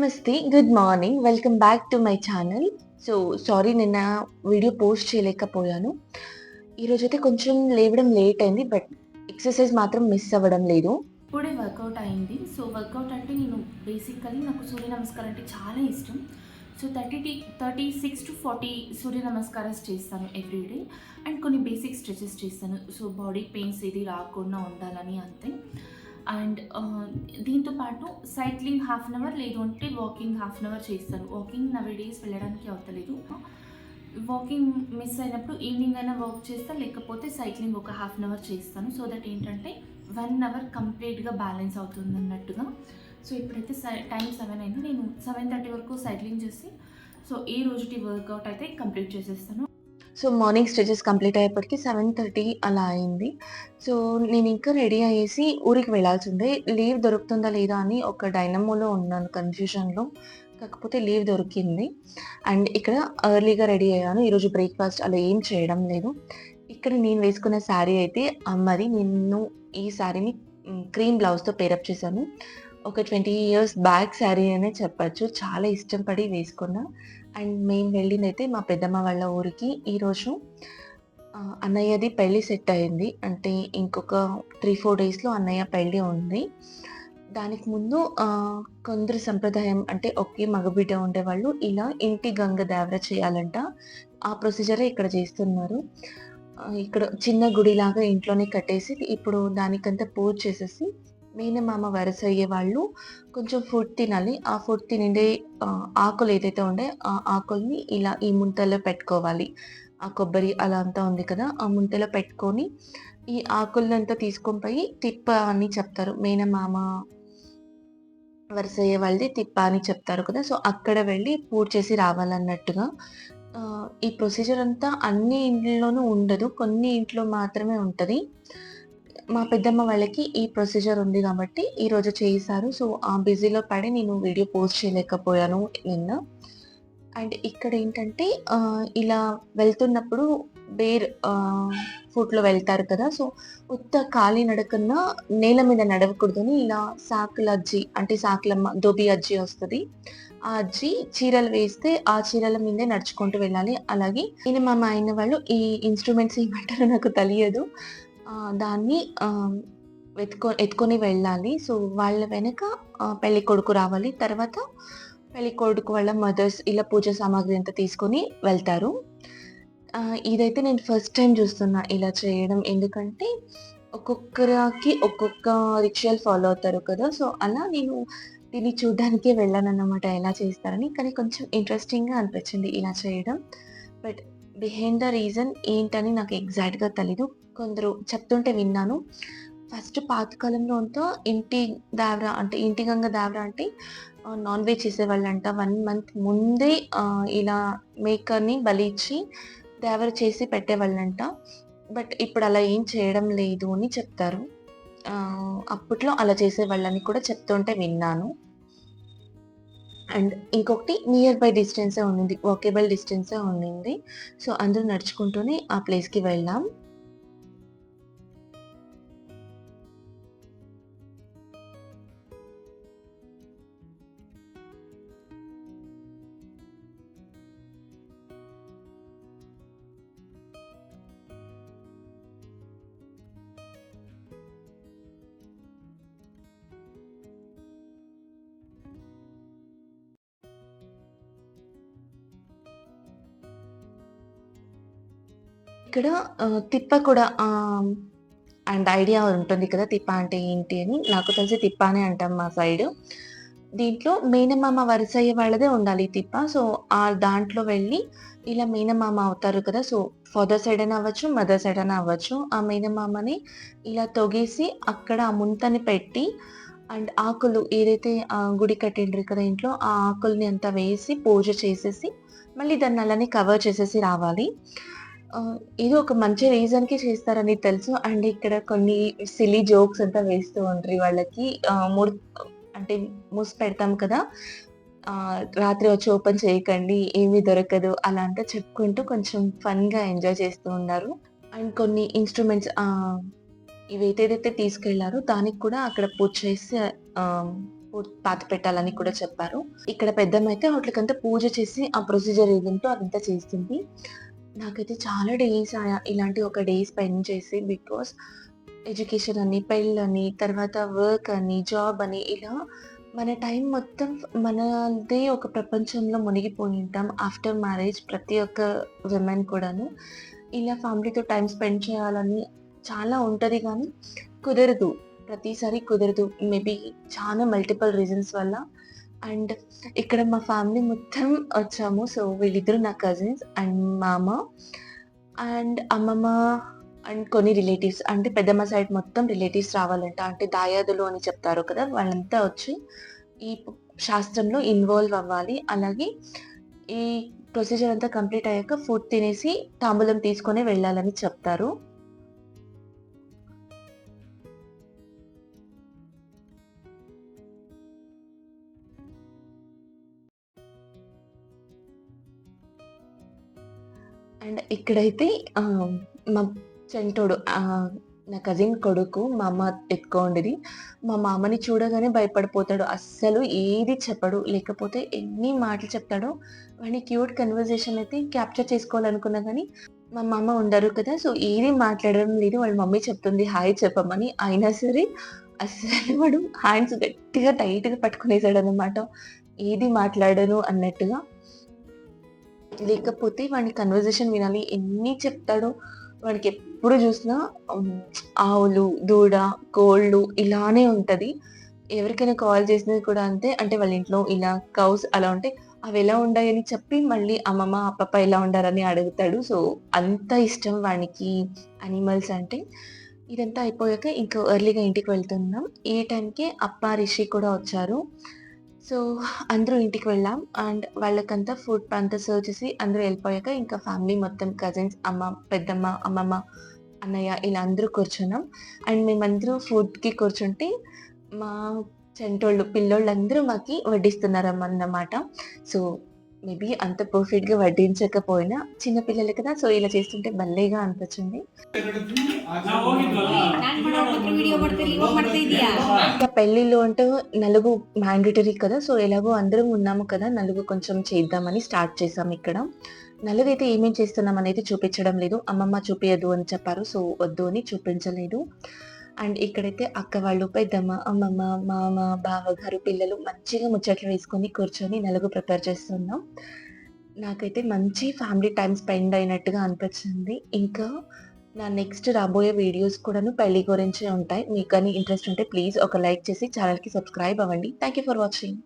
నమస్తే good morning welcome back to my channel so sorry నిన్న video post చేయలేకపోయాను. ఈరోజు అయితే కొంచెం లేవడం లేట్ అయింది బట్ ఎక్సర్సైజ్ మాత్రం మిస్ అవ్వడం లేదు. ఇప్పుడే వర్కౌట్ అయింది. సో వర్కౌట్ అంటే నేను బేసికలీ నాకు సూర్య నమస్కారం అంటే చాలా ఇష్టం. So thirty tea thirty six to forty Surya నమస్కారాలు చేస్తాను ఎవ్రీడే అండ్ కొన్ని బేసిక్ స్ట్రెచెస్ చేస్తాను. సో బాడీ పెయిన్స్ ఇది రాకుండా ఉండాలని అంతే. అండ్ దీంతో పాటు సైక్లింగ్ హాఫ్ అన్ అవర్ లేదు అంటే వాకింగ్ హాఫ్ అన్ అవర్ చేస్తాను వాకింగ్ నవే డేస్ వెళ్ళడానికి అవుతలేదు. వాకింగ్ మిస్ అయినప్పుడు ఈవినింగ్ అయినా వాక్ చేస్తా లేకపోతే సైక్లింగ్ ఒక హాఫ్ అన్ అవర్ చేస్తాను. సో దట్ ఏంటంటే వన్ అవర్ కంప్లీట్గా బ్యాలెన్స్ అవుతుంది అన్నట్టుగా. సో ఇప్పుడైతే టైం సెవెన్ అయింది. నేను సెవెన్ థర్టీ వరకు సైక్లింగ్ చేసి సో ఈ రోజుటి వర్కౌట్ అయితే కంప్లీట్ చేసేస్తాను. సో మార్నింగ్ స్టెచెస్ కంప్లీట్ అయ్యేప్పటికి సెవెన్ థర్టీ అలా అయింది. సో నేను ఇంకా రెడీ అయ్యేసి ఊరికి వెళ్ళాల్సి ఉండే. లీవ్ దొరుకుతుందా లేదా అని ఒక డైనమోలో ఉన్నాను కన్ఫ్యూషన్లో కాకపోతే లీవ్ దొరికింది. అండ్ ఇక్కడ ఎర్లీగా రెడీ అయ్యాను. ఈరోజు బ్రేక్ఫాస్ట్ అలా ఏం చేయడం లేదు. ఇక్కడ నేను వేసుకున్న శారీ అయితే అమ్మది. నేను ఈ శారీని క్రీమ్ బ్లౌజ్తో పేరప్ చేశాను. ఒక ట్వంటీ ఇయర్స్ బ్యాక్ శారీ అనే చెప్పచ్చు. చాలా ఇష్టం పడి అండ్ మేము వెళ్ళింది అయితే మా పెద్దమ్మ వాళ్ళ ఊరికి ఈరోజు అన్నయ్యది పెళ్ళి సెట్ అయింది. అంటే ఇంకొక త్రీ ఫోర్ డేస్లో అన్నయ్య పెళ్ళి ఉంది. దానికి ముందు కొందరు సంప్రదాయం అంటే ఒకే మగబిడ్డ ఉండేవాళ్ళు ఇలా ఇంటి గంగ దేవర చేయాలంట. ఆ ప్రొసీజరే ఇక్కడ చేస్తున్నారు. ఇక్కడ చిన్న గుడిలాగా ఇంట్లోనే కట్టేసి ఇప్పుడు దానికంతా పూజ చేసేసి మేనమామ వరుస అయ్యే వాళ్ళు కొంచెం ఫుడ్ తినాలి. ఆ ఫుడ్ తినిండే ఆకులు ఏదైతే ఉండే ఆ ఆకుల్ని ఇలా ఈ ముంతలో పెట్టుకోవాలి. ఆ కొబ్బరి అలా అంతా ఉంది కదా ఆ ముంతలో పెట్టుకొని ఈ ఆకులంతా తీసుకొని పోయి తిప్ప అని చెప్తారు. మేనమామ వరుస అయ్యే వాళ్ళది తిప్ప అని చెప్తారు కదా సో అక్కడ వెళ్ళి పూజ చేసి రావాలన్నట్టుగా. ఈ ప్రొసీజర్ అంతా అన్ని ఇంట్లోనూ ఉండదు. కొన్ని ఇంట్లో మాత్రమే ఉంటుంది. మా పెద్దమ్మ వాళ్ళకి ఈ ప్రొసీజర్ ఉంది కాబట్టి ఈరోజు చేశారు సో ఆ బిజీలో పడి నేను వీడియో పోస్ట్ చేయలేకపోయాను నిన్న. అండ్ ఇక్కడ ఏంటంటే ఇలా వెళ్తున్నప్పుడు బేర్ ఫుట్లో వెళ్తారు కదా. సో ఉత్త ఖాళీ నడకన్నా నేల మీద నడవకూడదని ఇలా సాకుల అజ్జి అంటే సాకులమ్మ దొబి అజ్జి వస్తుంది. ఆ అజ్జి చీరలు వేస్తే ఆ చీరల మీదే నడుచుకుంటూ వెళ్ళాలి. అలాగే నేను మా ఆయన వాళ్ళు ఈ ఇన్స్ట్రుమెంట్స్ ఏమంటారో నాకు తెలియదు. దాన్ని ఆ, ఎత్తుకొని వెళ్ళాలి. సో వాళ్ళ వెనక ఆ, పెళ్ళి కొడుకు రావాలి. తర్వాత పెళ్ళి కొడుకు వాళ్ళ మదర్స్ ఇలా పూజ సామాగ్రి అంతా తీసుకొని వెళ్తారు. ఇదైతే నేను ఫస్ట్ టైం చూస్తున్నా ఇలా చేయడం. ఎందుకంటే ఒక్కొక్కరికి ఒక్కొక్క రిచువల్ ఫాలో అవుతారు కదా. సో అలా నేను దీన్ని చూడడానికే వెళ్ళాను అన్నమాట ఎలా చేస్తారని. కానీ కొంచెం ఇంట్రెస్టింగ్గా అనిపించింది ఇలా చేయడం. బట్ బిహైండ్ ద రీజన్ ఏంటని నాకు ఎగ్జాక్ట్గా తెలీదు. కొందరు చెప్తుంటే విన్నాను. ఫస్ట్ పాతకాలంలో అంతా ఇంటి దావరా అంటే ఇంటి గంగ దావరా అంటే నాన్ వెజ్ చేసేవాళ్ళంట. వన్ మంత్ ముందే ఇలా మేకర్ని బలి ఇచ్చి దేవర చేసి పెట్టేవాళ్ళంట. బట్ ఇప్పుడు అలా ఏం చేయడం లేదు అని చెప్తారు. అప్పట్లో అలా చేసేవాళ్ళని కూడా చెప్తుంటే విన్నాను. అండ్ ఇంకొకటి నియర్ బై డిస్టెన్సే ఉండింది వాకేబుల్ డిస్టెన్సే ఉండింది. సో అందరూ నడుచుకుంటూనే ఆ ప్లేస్కి వెళ్ళాం ఇక్కడ తిప్ప కూడా అండ్ ఐడియా ఉంటుంది కదా తిప్ప అంటే ఏంటి అని. నాకు తెలిసి తిప్ప అనే అంటాం మా సైడ్. దీంట్లో మేనమామ వరుస అయ్యే వాళ్ళదే ఉండాలి తిప్ప. సో ఆ దాంట్లో వెళ్ళి ఇలా మేనమామ అవుతారు కదా సో ఫాదర్ సైడ్ అయినా అవ్వచ్చు మదర్ సైడ్ అయినా అవ్వచ్చు. ఆ మేనమామని ఇలా తొగేసి అక్కడ ఆ ముంతని పెట్టి అండ్ ఆకులు ఏదైతే ఆ గుడి కట్టిండ్రు కదా ఇంట్లో ఆ ఆకుల్ని అంతా వేసి పూజ చేసేసి మళ్ళీ దాన్ని అలానే కవర్ చేసేసి రావాలి. ఇది ఒక మంచి రీజన్కి చేస్తారని తెలుసు. అండ్ ఇక్కడ కొన్ని సిలీ జోక్స్ అంతా వేస్తూ ఉంటారు వాళ్ళకి. మూడు అంటే మూసి పెడతాం కదా. రాత్రి వచ్చి ఓపెన్ చేయకండి ఏమీ దొరకదు అలా అంతా చెప్పుకుంటూ కొంచెం ఫన్గా ఎంజాయ్ చేస్తూ ఉన్నారు అండ్ కొన్ని ఇన్స్ట్రుమెంట్స్ ఇవి ఏదైతే తీసుకెళ్ళారో దానికి కూడా అక్కడ పూజ చేసి పాత పాతి పెట్టాలని కూడా చెప్పారు. ఇక్కడ పెద్దమైతే వాటికంతా పూజ చేసి ఆ ప్రొసీజర్ ఏదంటో అదంతా చేస్తుంది. నాకైతే చాలా డేస్ ఇలాంటి ఒక డే స్పెండ్ చేసి బికాస్ ఎడ్యుకేషన్ అని పెళ్ళని తర్వాత వర్క్ అని జాబ్ అని ఇలా మన టైం మొత్తం మనదే ఒక ప్రపంచంలో మునిగిపోయి ఉంటాం ఆఫ్టర్ మ్యారేజ్ ప్రతి ఒక్క విమెన్ కూడాను. ఇలా ఫ్యామిలీతో టైం స్పెండ్ చేయాలని చాలా ఉంటుంది కానీ కుదరదు. ప్రతిసారి కుదరదు. మేబీ చాలా మల్టిపుల్ రీజన్స్ వల్ల అండ్ ఇక్కడ మా ఫ్యామిలీ మొత్తం వచ్చాము. సో వీళ్ళిద్దరు నా కజిన్స్ అండ్ మామ అండ్ అమ్మమ్మ అండ్ కొన్ని రిలేటివ్స్ అంటే పెద్దమ్మ సైడ్ మొత్తం రిలేటివ్స్ రావాలంట. అంటే దాయాదులు అని చెప్తారు కదా వాళ్ళంతా వచ్చి ఈ శాస్త్రంలో ఇన్వాల్వ్ అవ్వాలి. అలాగే ఈ ప్రొసీజర్ అంతా కంప్లీట్ అయ్యాక ఫుడ్ తినేసి తాంబూలం తీసుకొని వెళ్ళాలని చెప్తారు. అండ్ ఇక్కడైతే మా చెంటోడు నా కజిన్ కొడుకు మా అమ్మ ఎత్తుకోండిది. మా మామని చూడగానే భయపడిపోతాడు. అస్సలు ఏది చెప్పడు. లేకపోతే ఎన్ని మాటలు చెప్తాడో వాడిని క్యూట్ కన్వర్జేషన్ అయితే క్యాప్చర్ చేసుకోవాలనుకున్నా కానీ మా మామ ఉండరు కదా. సో ఏది మాట్లాడడం లేదు. వాళ్ళ మమ్మీ చెప్తుంది హాయ్ చెప్పమని. అయినా సరే అస్సలు వాడు హ్యాండ్స్ గట్టిగా టైట్గా పట్టుకునేసాడు అనమాట ఏది మాట్లాడను అన్నట్టుగా. లేకపోతే వాడి కన్వర్జేషన్ వినాలి. ఎన్ని చెప్తాడో వాడికి ఎప్పుడు చూసినా ఆవులు దూడ కోళ్ళు ఇలానే ఉంటుంది. ఎవరికైనా కాల్ చేసినది కూడా అంతే. అంటే వాళ్ళ ఇంట్లో ఇలా కౌస్ అలా ఉంటే అవి ఎలా ఉండాయని చెప్పి మళ్ళీ అమ్మమ్మ అప్పప్ప ఎలా ఉండారని అడుగుతాడు. సో అంత ఇష్టం వానికి అనిమల్స్ అంటే. ఇదంతా అయిపోయాక ఇంకా ఎర్లీగా ఇంటికి వెళ్తున్నాం. ఈ టైంకి అప్ప రిషి కూడా వచ్చారు. సో అందరూ ఇంటికి వెళ్ళాం. అండ్ వాళ్ళకంతా ఫుడ్ అంతా సర్వ్ చేసి అందరూ వెళ్ళిపోయాక ఇంకా ఫ్యామిలీ మొత్తం కజిన్స్ అమ్మ పెద్దమ్మ అమ్మమ్మ అన్నయ్య ఇలా అందరూ కూర్చున్నాం. అండ్ మేమందరూ ఫుడ్కి కూర్చుంటే మా చెంటోళ్ళు పిల్లోళ్ళందరూ మాకి వడ్డిస్తున్నారు అన్నమాట సో మేబీ అంత పర్ఫెక్ట్గా వడ్డించకపోయినా చిన్న పిల్లలు కదా సో ఇలా చేస్తుంటే భలేగా అనిపించింది. పెళ్ళిలో అంటే నలుగు మ్యాండటరీ కదా. సో ఎలాగో అందరం ఉన్నాము కదా. నలుగు కొంచెం చేద్దామని స్టార్ట్ చేసాం ఇక్కడ. నలుగైతే ఏమేం చేస్తున్నాం అనేది చూపించడం లేదు. అమ్మమ్మ చూపియద్దు అని చెప్పారు. సో వద్దు అని చూపించలేదు. అండ్ ఇక్కడైతే అక్క వాళ్ళు పెద్దమ్మ అమ్మమ్మ మామ బావ గారు పిల్లలు మంచిగా ముచ్చట్లు వేసుకొని కూర్చొని నలుగు ప్రిపేర్ చేస్తున్నాం. నాకైతే మంచి ఫ్యామిలీ టైం స్పెండ్ అయినట్టుగా అనిపించింది. ఇంకా నా నెక్స్ట్ రాబోయే వీడియోస్ కూడాను పెళ్ళి గురించే ఉంటాయి. మీకు కానీ ఇంట్రెస్ట్ ఉంటే ప్లీజ్ ఒక లైక్ చేసి ఛానల్కి సబ్స్క్రైబ్ అవ్వండి. Thank you for watching.